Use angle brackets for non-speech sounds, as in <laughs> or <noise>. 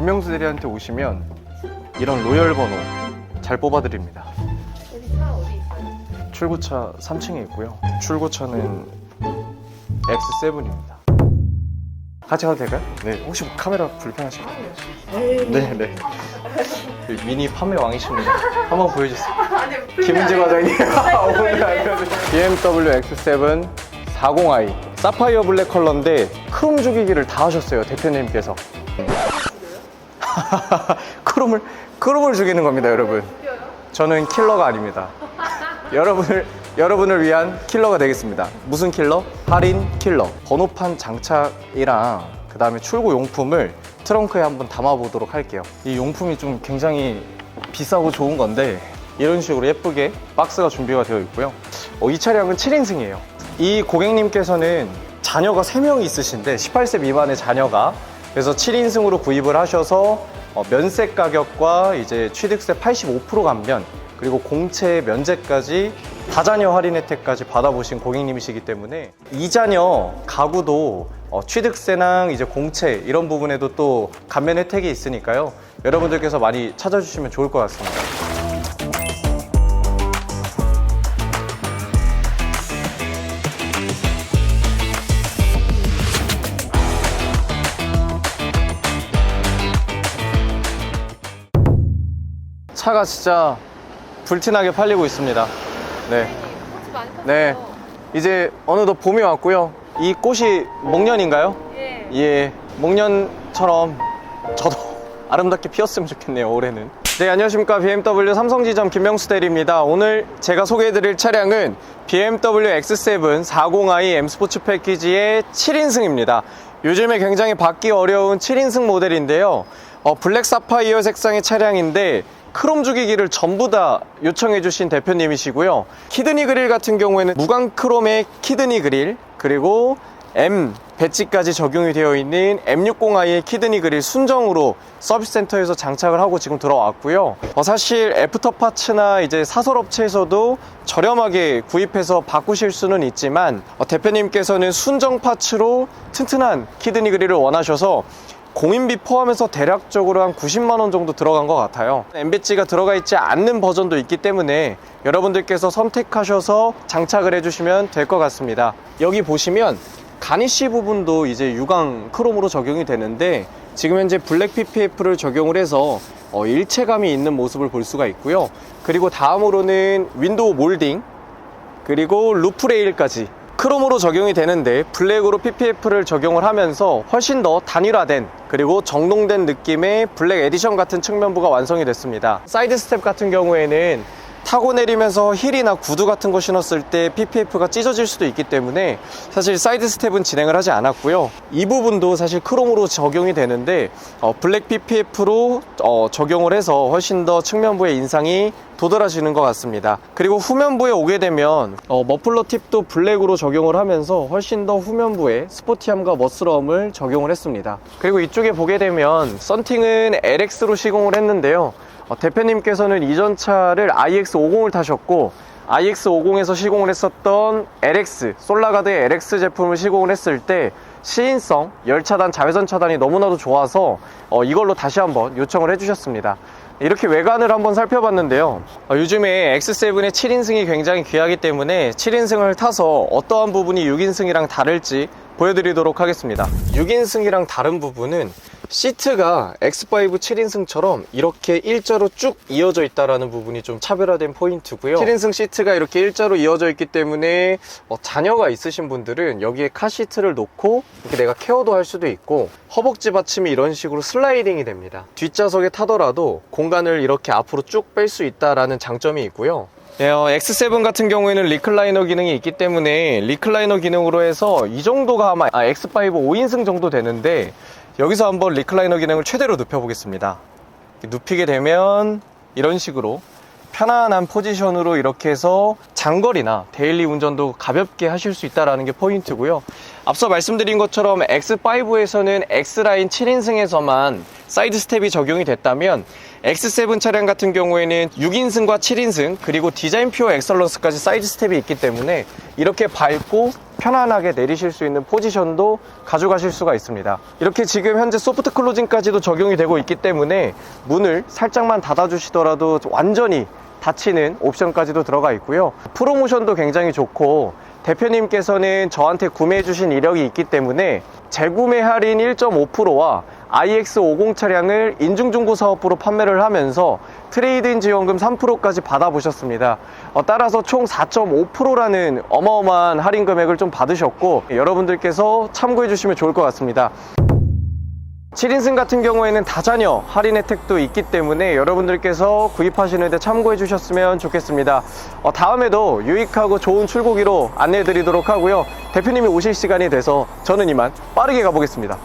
김명수 대리한테 오시면 이런 로열 번호 잘 뽑아드립니다. 여기 차 어디 있어요? 출고차 3층에 있고요. 출고차는 X7입니다. 같이 가도 될까요? 네. 혹시 뭐 카메라 불편하실까요? 네, 네. 그 미니 판매 왕이십니다. 한번 보여주세요. 아니 김은지 과장님. 오늘 알려주세요. BMW X7 40i 사파이어 블랙 컬러인데 크롬 주기기를 다 하셨어요 대표님께서. <laughs> 크롬을 크롬을 죽이는 겁니다, 여러분. 저는 킬러가 아닙니다. 여러분을 여러분을 위한 킬러가 되겠습니다. 무슨 킬러? 할인 킬러. 번호판 장착이랑 그 다음에 출고 용품을 트렁크에 한번 담아 보도록 할게요. 이 용품이 좀 굉장히 비싸고 좋은 건데 이런 식으로 예쁘게 박스가 준비가 되어 있고요. 어, 이 차량은 7인승이에요. 이 고객님께서는 자녀가 3명이 있으신데 18세 미만의 자녀가 그래서 7인승으로 구입을 하셔서 어, 면세 가격과 이제 취득세 85% 감면 그리고 공채 면제까지 다자녀 할인 혜택까지 받아보신 고객님이시기 때문에 이자녀 가구도 어, 취득세랑 이제 공채 이런 부분에도 또 감면 혜택이 있으니까요. 여러분들께서 많이 찾아주시면 좋을 것 같습니다. 차가 진짜 불티나게 팔리고 있습니다. 네. 꽃이 많이 폈어요. 네. 이제 어느덧 봄이 왔고요. 이 꽃이 목련인가요? 예. 예. 목련처럼 저도 <laughs> 아름답게 피었으면 좋겠네요, 올해는. 네, 안녕하십니까. BMW 삼성지점 김명수 대리입니다. 오늘 제가 소개해드릴 차량은 BMW X7 40i M 스포츠 패키지의 7인승입니다. 요즘에 굉장히 받기 어려운 7인승 모델인데요. 어, 블랙 사파이어 색상의 차량인데 크롬 주기기를 전부 다 요청해 주신 대표님이시고요. 키드니 그릴 같은 경우에는 무광 크롬의 키드니 그릴 그리고 M 배지까지 적용이 되어 있는 M60i의 키드니 그릴 순정으로 서비스 센터에서 장착을 하고 지금 들어왔고요. 어, 사실 애프터 파츠나 이제 사설 업체에서도 저렴하게 구입해서 바꾸실 수는 있지만 어, 대표님께서는 순정 파츠로 튼튼한 키드니 그릴을 원하셔서 공인비 포함해서 대략적으로 한 90만 원 정도 들어간 것 같아요. MBG가 들어가 있지 않는 버전도 있기 때문에 여러분들께서 선택하셔서 장착을 해주시면 될 것 같습니다. 여기 보시면 가니쉬 부분도 이제 유광 크롬으로 적용이 되는데 지금 현재 블랙 PPF를 적용을 해서 어, 일체감이 있는 모습을 볼 수가 있고요. 그리고 다음으로는 윈도우 몰딩 그리고 루프레일까지 크롬으로 적용이 되는데 블랙으로 PPF를 적용을 하면서 훨씬 더 단일화된 그리고 정돈된 느낌의 블랙 에디션 같은 측면부가 완성이 됐습니다. 사이드 스텝 같은 경우에는 타고 내리면서 힐이나 구두 같은 거 신었을 때 PPF가 찢어질 수도 있기 때문에 사실 사이드 스텝은 진행을 하지 않았고요. 이 부분도 사실 크롬으로 적용이 되는데 어, 블랙 PPF로 어, 적용을 해서 훨씬 더 측면부의 인상이 도드라지는 것 같습니다. 그리고 후면부에 오게 되면 어, 머플러 팁도 블랙으로 적용을 하면서 훨씬 더 후면부에 스포티함과 멋스러움을 적용을 했습니다. 그리고 이쪽에 보게 되면 썬팅은 LX로 시공을 했는데요. 어, 대표님께서는 이전 차를 IX50을 타셨고 IX50에서 시공을 했었던 LX, 솔라가드의 LX 제품을 시공을 했을 때 시인성, 열차단, 자외선 차단이 너무나도 좋아서 어, 이걸로 다시 한번 요청을 해주셨습니다. 이렇게 외관을 한번 살펴봤는데요. 어, 요즘에 X7의 7인승이 굉장히 귀하기 때문에 7인승을 타서 어떠한 부분이 6인승이랑 다를지 보여드리도록 하겠습니다. 6인승이랑 다른 부분은 시트가 X5 7인승처럼 이렇게 일자로 쭉 이어져 있다는 부분이 좀 차별화된 포인트고요. 7인승 시트가 이렇게 일자로 이어져 있기 때문에 어, 자녀가 있으신 분들은 여기에 카 시트를 놓고 이렇게 내가 케어도 할 수도 있고 허벅지 받침이 이런 식으로 슬라이딩이 됩니다. 뒷좌석에 타더라도 공간을 이렇게 앞으로 쭉 뺄 수 있다라는 장점이 있고요. 네, 어, X7 같은 경우에는 리클라이너 기능이 있기 때문에 리클라이너 기능으로 해서 이 정도가 아마 아, X5 5인승 정도 되는데 여기서 한번 리클라이너 기능을 최대로 눕혀 보겠습니다. 눕히게 되면 이런 식으로 편안한 포지션으로 이렇게 해서 장거리나 데일리 운전도 가볍게 하실 수 있다는 게 포인트고요. 앞서 말씀드린 것처럼 X5에서는 X라인 7인승에서만 사이드 스텝이 적용이 됐다면 X7 차량 같은 경우에는 6인승과 7인승 그리고 디자인 퓨어 엑설런스까지 사이드 스텝이 있기 때문에 이렇게 밟고 편안하게 내리실 수 있는 포지션도 가져가실 수가 있습니다. 이렇게 지금 현재 소프트 클로징까지도 적용이 되고 있기 때문에 문을 살짝만 닫아주시더라도 완전히 닫히는 옵션까지도 들어가 있고요. 프로모션도 굉장히 좋고 대표님께서는 저한테 구매해 주신 이력이 있기 때문에 재구매 할인 1.5%와 iX50 차량을 인중중고 사업부로 판매를 하면서 트레이드인 지원금 3%까지 받아보셨습니다. 어, 따라서 총 4.5%라는 어마어마한 할인 금액을 좀 받으셨고 여러분들께서 참고해 주시면 좋을 것 같습니다. 7인승 같은 경우에는 다자녀 할인 혜택도 있기 때문에 여러분들께서 구입하시는데 참고해 주셨으면 좋겠습니다. 어, 다음에도 유익하고 좋은 출고기로 안내해 드리도록 하고요. 대표님이 오실 시간이 돼서 저는 이만 빠르게 가보겠습니다.